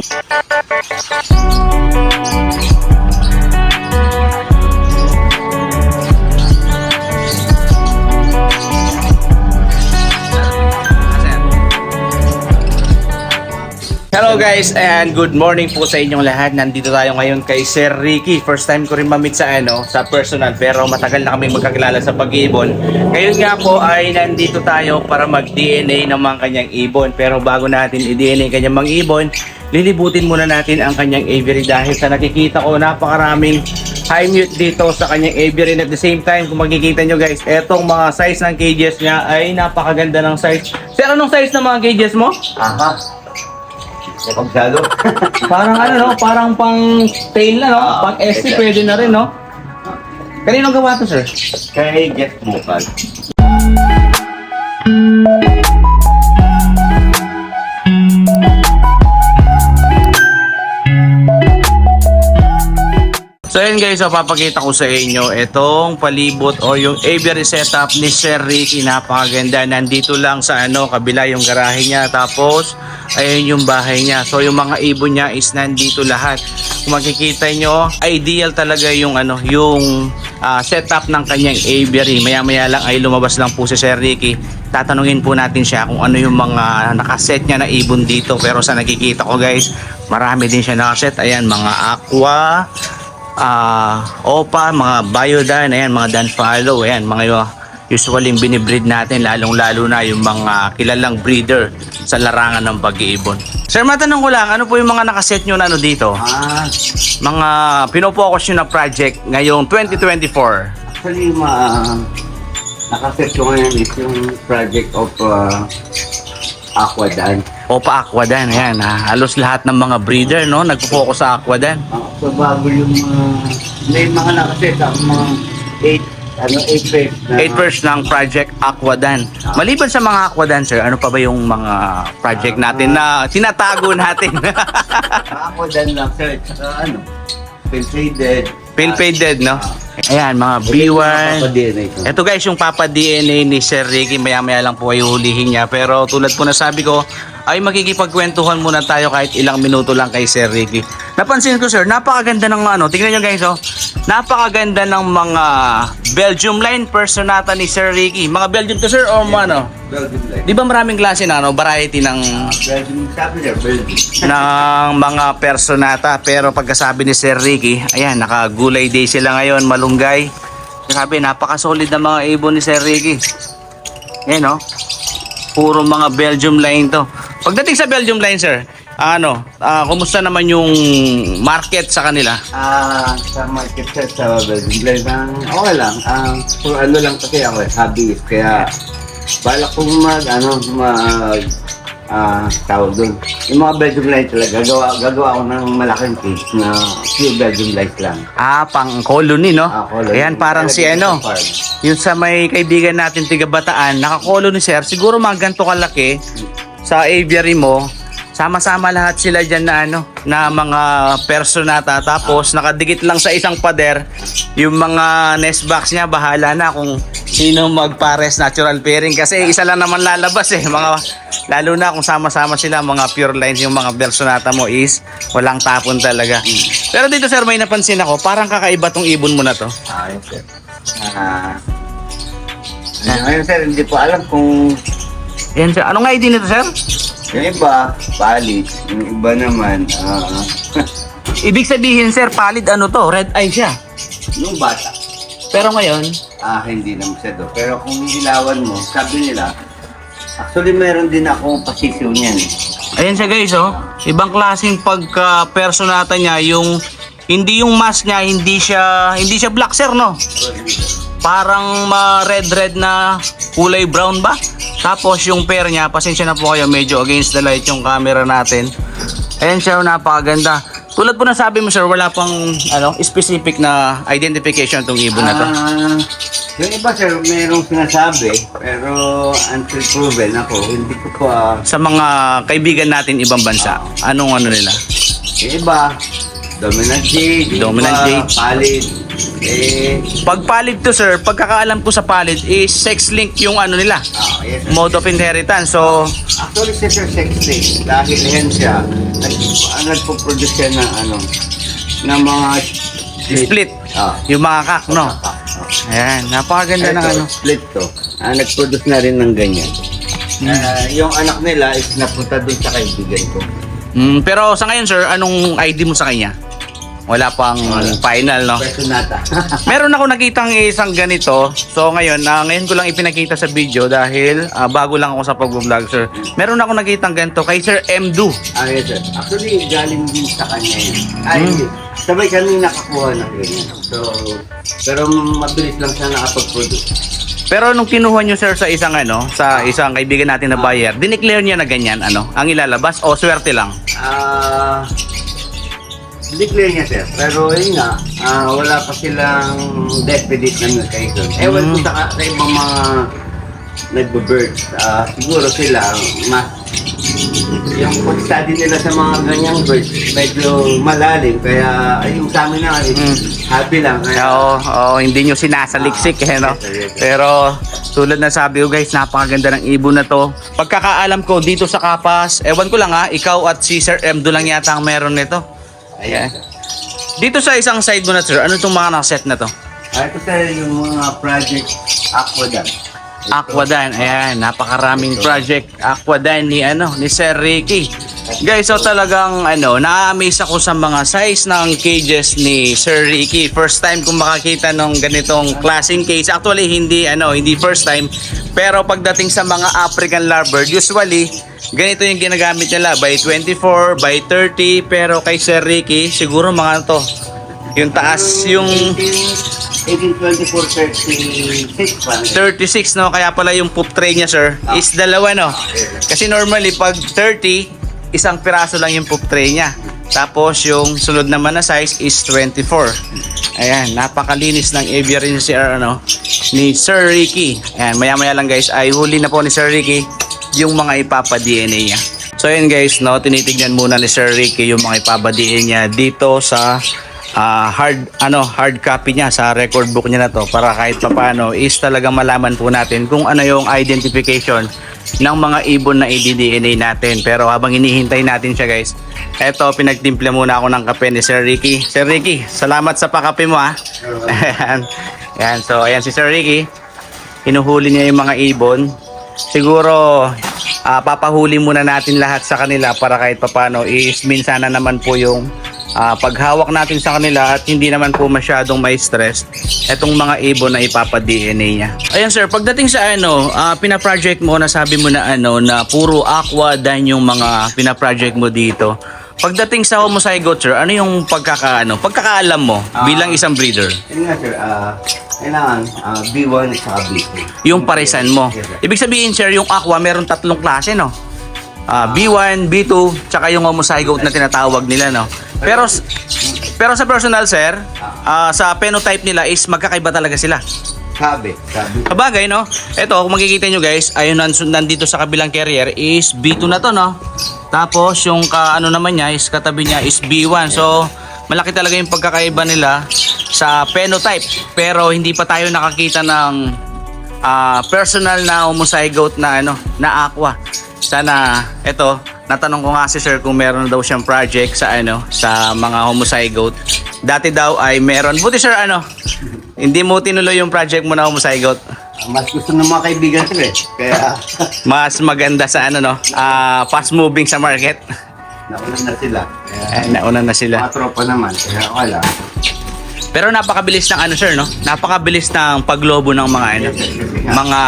Thank you. Guys and good morning po sa inyong lahat. Nandito tayo ngayon kay Sir Ricky. First time ko rin mamit sa ano, sa personal pero matagal na kami magkakilala sa pag-ibon. Ngayon nga po ay nandito tayo para mag-DNA ng mga kanyang ibon. Pero bago natin i-DNA kanyang mga ibon, lilibutin muna natin ang kanyang aviary dahil sa nakikita ko napakaraming high mute dito sa kanyang aviary and at the same time kung makikita nyo guys, etong mga size ng cages niya ay napakaganda ng size. Sir, anong size ng mga cages mo? Aha. Pagsalo. Parang ano no, parang pang tail na no, Ah, pang okay. pwede na rin no. Kanino gawa to sir? Kay Jeff Mukal. Guys, papakita ko sa inyo itong palibot o yung aviary setup ni Sir Ricky. Napakaganda. Nandito lang sa ano, kabila yung garahe niya. Tapos, ayun yung bahay niya. So yung mga ibon niya is nandito lahat. Kung makikita nyo, ideal talaga yung ano, yung ah, setup ng kanyang aviary. Maya maya lang ay lumabas lang po si Sir Ricky. Tatanungin po natin siya kung ano yung mga nakaset niya na ibon dito. Pero sa nakikita ko guys, marami din siya nakaset. Ayan, mga aqua, ah opa, mga biodan, ayan, mga dan follow, ayan, mga usually binibreed natin, lalong-lalo na yung mga kilalang breeder sa larangan ng pag-iibon. Sir, matanong ko lang, ano po yung mga nakaset nyo na ano dito? Ah, Mga pinofocus nyo na project ngayong 2024. actually, ma nakaset ko ngayon is yung project of uh, Aquadan. Opa Aquadan, ayan, ah, halos lahat ng mga breeder, no, nagpo-focus sa Aquadan. Uh, so, bago yung mga, may mga nakaset ang mga 8, ano, 8 pairs na. 8 verse ng Project Aquadan. Maliban sa mga Aquadan, sir, ano pa ba yung mga project natin na tinatago natin? Aquadan lang, sir. Tsaka ano, Pilfaded. Pale faded, no? Ayan, mga B1. DNA ko. Ito guys, yung Papa DNA ni Sir Ricky, maya-maya lang po ay hulihin niya. Pero tulad po na sabi ko, ay makikipagkwentuhan muna tayo kahit ilang minuto lang kay Sir Ricky. Napansin ko sir, napakaganda ng ano, tingnan nyo guys oh, napakaganda ng mga Belgium line personata ni Sir Ricky. Mga Belgium to sir o mga ano? Belgium light. Di ba maraming klase na ano, variety ng Belgium, niya, Belgium. ng mga personata pero pagkasabi ni Sir Ricky, ayan, nakagulay day sila ngayon, malunggay. Sabi, napaka-solid ng mga ibon ni Sir Ricky. Ayan, no? Puro mga Belgium line to. Pagdating sa Belgium line, sir, ano, ah, kumusta naman yung market sa kanila? Ah, sa market set sa Belgium Blend, ang okay lang. Ang kung ano lang kasi ako eh, hobbyist. Kaya, balak kong mag, ano, mag, ah, tawag doon. Yung mga Belgium light talaga, gagawa, gagawa ako ng malaking case na pure Belgium light lang. Ah, pang colony, no? Ah, colony. Ayan, parang si ano, sa farm. yung sa may kaibigan natin tiga Bataan, naka-colony sir, siguro mga ganito kalaki sa aviary mo, sama-sama lahat sila dyan na ano, na mga personata. Tapos nakadikit lang sa isang pader, yung mga nest box niya, bahala na kung sino magpares natural pairing. Kasi isa lang naman lalabas eh. Mga, lalo na kung sama-sama sila, mga pure lines, yung mga personata mo is walang tapon talaga. Pero dito sir, may napansin ako, parang kakaiba tong ibon mo na to. Ah, sir. Ah, ngayon sir, hindi po alam kung Yan sir, anong ID nito sir? yung iba, palit. Yung iba naman, ah, Ibig sabihin sir, palid ano to, red eye siya. yung bata. Pero ngayon, Ah, hindi naman siya do. Pero kung hilawan mo, sabi nila, actually meron din akong pasisyo niyan. eh. Ayan siya guys, oh. Ibang klaseng pagka-personata niya, yung hindi yung mask niya, hindi siya hindi siya black sir, no? Parang ma red red na kulay brown ba? Tapos yung pair niya, pasensya na po kayo, medyo against the light yung camera natin. Ayan siya, oh, napakaganda. Tulad po na sabi mo sir, wala pang ano, specific na identification tong ibon na to. Ah, yung iba sir, merong sinasabi, pero until proven ako, hindi ko pa, Sa mga kaibigan natin ibang bansa, anong ano nila? yung iba, dominant jade, yung Dominant iba, jade. palid, eh, Pag palid to sir, pagkakaalam ko sa palid is sex link yung ano nila, ah, yes, sir. mode of inheritance. So, Actually, si Sir Sex Day, dahil yan siya, nag, ano nagpo-produce siya ng ano, ng mga Split. Ah. Yung mga kak, no? Ah, ah. Ayan, napakaganda ng Ito, ano. split to. Ah, nag-produce na rin ng ganyan. Hmm. Ah, yung anak nila is napunta dun sa kaibigan ko. Mm, pero sa ngayon, sir, anong ID mo sa kanya? Wala pang final, no? Pwesto nata. Meron ako nakitang isang ganito. So ngayon, na ngayon ko lang ipinakita sa video dahil ah, bago lang ako sa pag-vlog, sir. Meron ako nakitang ganito kay Sir Mdu. ah, yes, sir. Actually, galing din sa kanya yun. Ay, Hmm. Sabay kami nakakuha ng ganyan. So, pero mabilis lang siya nakapag-produce. Pero nung kinuha nyo sir sa isang ano, sa isang kaibigan natin na buyer, dineclare niya na ganyan ano, ang ilalabas o swerte lang. Ah, declare niya sir. Pero yun nga, ah, wala pa silang definite na location. Ewan ko Mm. sa, sa ibang mga nagbe-bird. Ah, siguro sila, mas yung pag-study nila sa mga ganyang birds, medyo malalim. Kaya, ay, yung sa amin na, is Mm. happy lang. Kaya, Oo, oo, hindi nyo sinasaliksik eh, no? Pero tulad na sabi ko guys, napakaganda ng ibon na to. Pagkakaalam ko dito sa Kapas, ewan ko lang ha, ikaw at si Sir Mdo lang yata ang meron nito. Ayan. Dito sa isang side mo na sir, ano itong mga nakaset na to? Ah, ito sir, yung mga project Aquadan. Aquadan, ayan, napakaraming project Aquadan ni ano, ni Sir Ricky. Guys, so talagang ano, na-amaze ako sa mga size ng cages ni Sir Ricky. First time kong makakita ng ganitong klaseng cage. Actually, hindi ano, hindi first time. Pero pagdating sa mga African lovebird, usually ganito yung ginagamit nila by 24, by 30, pero kay Sir Ricky, siguro mga to. Yung taas, yung 1824, 36 pa. 36 no kaya pala yung poop tray niya sir is dalawa no kasi normally pag 30 isang piraso lang yung poop tray niya. Tapos yung sunod naman na size is 24 ayan napakalinis ng aviary ni Sir ano ni Sir Ricky. Ayan maya maya lang guys ay huli na po ni Sir Ricky yung mga ipapa DNA niya. So ayan guys no tinitignan muna ni Sir Ricky yung mga ipapa DNA niya dito sa ah, hard ano hard copy niya sa record book niya na to para kahit papaano is talagang malaman po natin kung ano yung identification ng mga ibon na i-DNA natin. Pero habang hinihintay natin siya guys, eto pinagtimpla muna ako ng kape ni Sir Ricky. Sir Ricky, salamat sa pakape mo ah. Ayan. Ayan, so ayan si Sir Ricky. Hinuhuli niya yung mga ibon. Siguro ah, papahuli muna natin lahat sa kanila para kahit papano is minsan na naman po yung ah, paghawak natin sa kanila at hindi naman po masyadong may stress etong mga ibon na ipapa-DNA niya. Ayan sir, pagdating sa ano, ah, pina-project mo, nasabi mo na ano, na puro aqua dan yung mga pina-project mo dito. Pagdating sa homozygote sir, ano yung pagkakaano, pagkakaalam mo Ah. bilang isang breeder? Yun nga sir, ah, kailangan ah, B1 at saka B2. Yung paresan mo. Ibig sabihin sir, yung aqua meron tatlong klase no? Ah, B1, B2, tsaka yung homozygote na tinatawag nila no. Pero pero sa personal sir, ah, sa phenotype nila is magkakaiba talaga sila. Sabi, sabi. Kabagay, no? Ito, kung makikita nyo guys, ayun nan- nandito sa kabilang carrier is B2 na to, no? Tapos, yung ka, ano naman niya is katabi niya is B1. So, malaki talaga yung pagkakaiba nila sa phenotype. Pero, hindi pa tayo nakakita ng ah, personal na homozygote na, ano, na aqua. Sana, ito, natanong ko nga si sir kung meron daw siyang project sa, ano, sa mga homozygote. Dati daw ay meron. Buti sir, ano, hindi mo tinuloy yung project mo na homozygote. Mas gusto ng mga kaibigan sir eh. Kaya, Mas maganda sa ano no, ah, fast moving sa market. naulan na sila. Kaya, Eh, nauna na sila. mga tropa naman. Kaya wala. Pero napakabilis ng ano sir no? Napakabilis ng paglobo ng mga ano, mga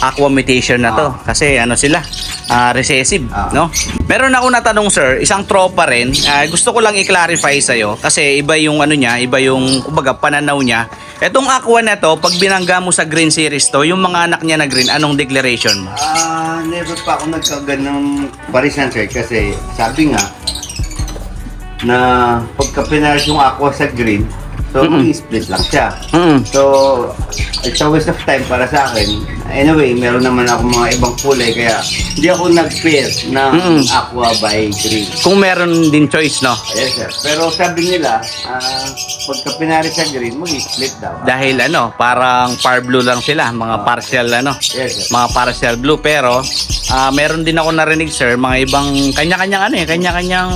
aqua mutation na to kasi ano sila ah, recessive Ah. no meron ako natanong sir isang tropa rin ah, gusto ko lang i-clarify sa kasi iba yung ano niya iba yung kumbaga pananaw niya etong aqua na to pag binangga mo sa green series to yung mga anak niya na green anong declaration mo Ah, never pa ako nagkagan ng parisan sir kasi sabi nga na pagka pinaras yung aqua sa green, so Mm-mm. split lang siya. Mm. So, it's a waste of time para sa akin. Anyway, meron naman ako mga ibang kulay kaya hindi ako nag-pair ng Mm. aqua by green. Kung meron din choice, no? Yes, sir. Pero sabi nila, ah, pagka pinari sa green, mag-split daw. Dahil ano, parang par blue lang sila, mga partial ano, Yes, sir. mga partial blue pero ah, meron din ako narinig sir, mga ibang kanya-kanyang ano eh, kanya-kanyang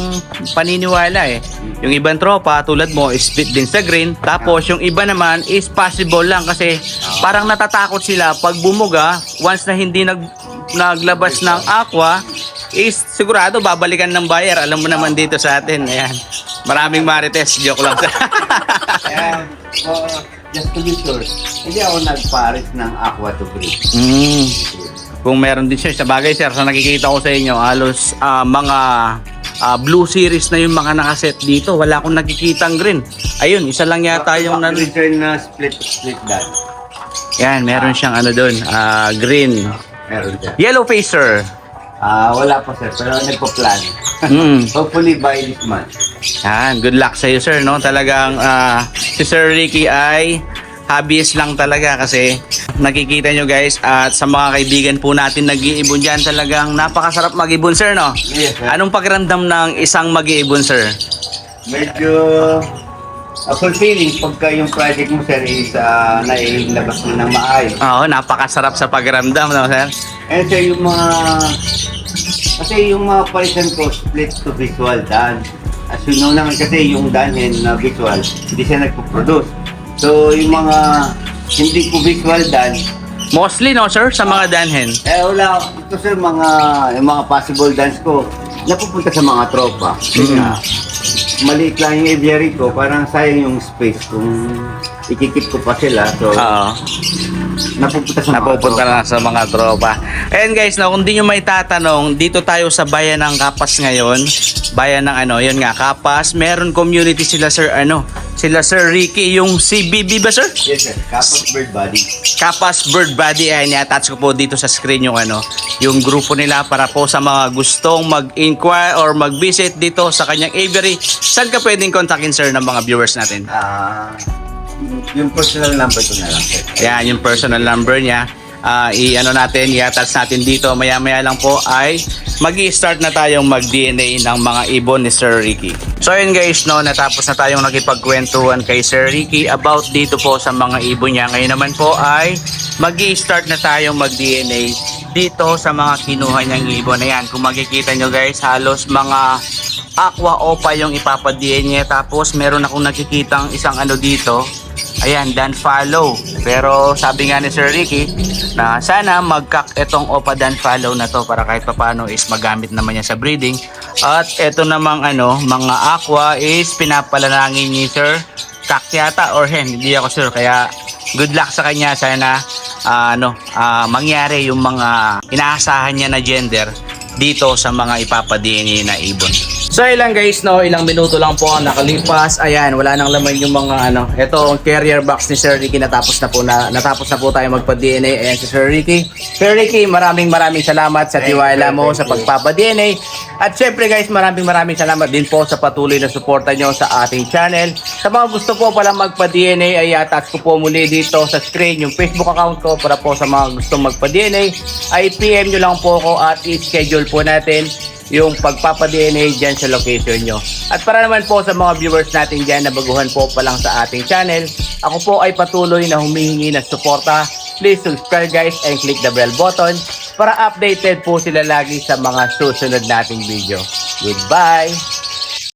paniniwala eh. Yung ibang tropa tulad mo, split din sa green, tapos yung iba naman is possible lang kasi parang natatakot sila pag bumuga, once na hindi nag naglabas ng aqua, is sigurado babalikan ng buyer. Alam mo naman dito sa atin. Ayan. Maraming marites. Joke lang. Kaya, oh, just to be sure, hindi ako nag-pares ng aqua to green. mm. Kung meron din sir, sa bagay sir, sa nakikita ko sa inyo, halos ah, mga ah, blue series na yung mga nakaset dito. Wala akong nakikitang green. Ayun, isa lang yata yung Return na split split dad. Yan, meron siyang ano doon, ah, green. Meron dyan. Yellow facer. Ah, wala pa sir, pero nagpa-plan. Mm. Hopefully by this month. Yan, good luck sa iyo sir, no? Talagang ah, si Sir Ricky ay hobbyist lang talaga kasi nakikita nyo guys at sa mga kaibigan po natin nag-iibon dyan talagang napakasarap mag-ibon sir, no? Yes, sir. Anong pakiramdam ng isang mag-iibon sir? Medyo uh, fulfilling pagka yung project mo sir is uh, nailabas mo ng maayos. Oo, napakasarap sa pakiramdam, no sir? And sir, yung mga... Kasi yung mga palitan ko, split to visual dan. As you know naman kasi yung danhin na visual, hindi siya nagpo-produce. So yung mga hindi ko visual dan, Mostly, no sir, sa mga danhen. eh wala, ito sir, mga, yung mga possible dance ko, napupunta sa mga tropa. Kasi Mhm. Maliit lang yung aviary ko, parang sayang yung space kung ikikip ko pa sila. So, Oo. Napupunta sa mga Napupunta tropa. na sa mga tropa. And guys, no, kung di nyo may tatanong, dito tayo sa bayan ng Kapas ngayon. Bayan ng ano, yun nga, Kapas. Meron community sila, sir, ano, sila, sir Ricky, yung CBB ba, sir? Yes sir, Kapos Bird Body. Kapas Bird Body ay ni-attach ko po dito sa screen yung ano, yung grupo nila para po sa mga gustong mag-inquire or mag-visit dito sa kanyang aviary. Saan ka pwedeng kontakin sir ng mga viewers natin? Ah, yung personal number ko na lang. Yan, yung personal number niya. Ah, i-ano natin, i-attach natin dito. Maya-maya lang po ay mag start na tayong mag-DNA ng mga ibon ni Sir Ricky. So yun guys, no, natapos na tayong nakipagkwentuhan kay Sir Ricky about dito po sa mga ibon niya. Ngayon naman po ay mag start na tayong mag-DNA dito sa mga kinuha niyang ibon. Ayan, kung makikita nyo guys, halos mga aqua opa yung ipapad-DNA niya. Tapos meron akong nakikitang isang ano dito, Ayan, dan follow. Pero sabi nga ni Sir Ricky na sana magkak itong Opa dan follow na to para kahit papano is magamit naman niya sa breeding. At ito namang ano, mga aqua is pinapalanangin ni Sir Kak yata or hen, hindi ako sure. Kaya good luck sa kanya. Sana ah, ano, ah, mangyari yung mga inaasahan niya na gender dito sa mga ipapa-DNA na ibon. So ilang guys no, ilang minuto lang po ang nakalipas. Ayan, wala nang laman yung mga ano. Ito ang carrier box ni Sir Ricky natapos na po na natapos na po tayo magpa-DNA. Ayan si Sir Ricky. Sir Ricky, maraming maraming salamat sa tiwala mo sa pagpapa-DNA. At syempre guys, maraming maraming salamat din po sa patuloy na suporta nyo sa ating channel. Sa mga gusto po pala magpa-DNA ay attach ko po muli dito sa screen yung Facebook account ko para po sa mga gustong magpa-DNA ay PM nyo lang po ako at i-schedule po natin yung pagpapa-DNA dyan sa location nyo. At para naman po sa mga viewers natin dyan na baguhan po pa sa ating channel, ako po ay patuloy na humihingi ng suporta. Please subscribe guys and click the bell button para updated po sila lagi sa mga susunod nating video. Goodbye!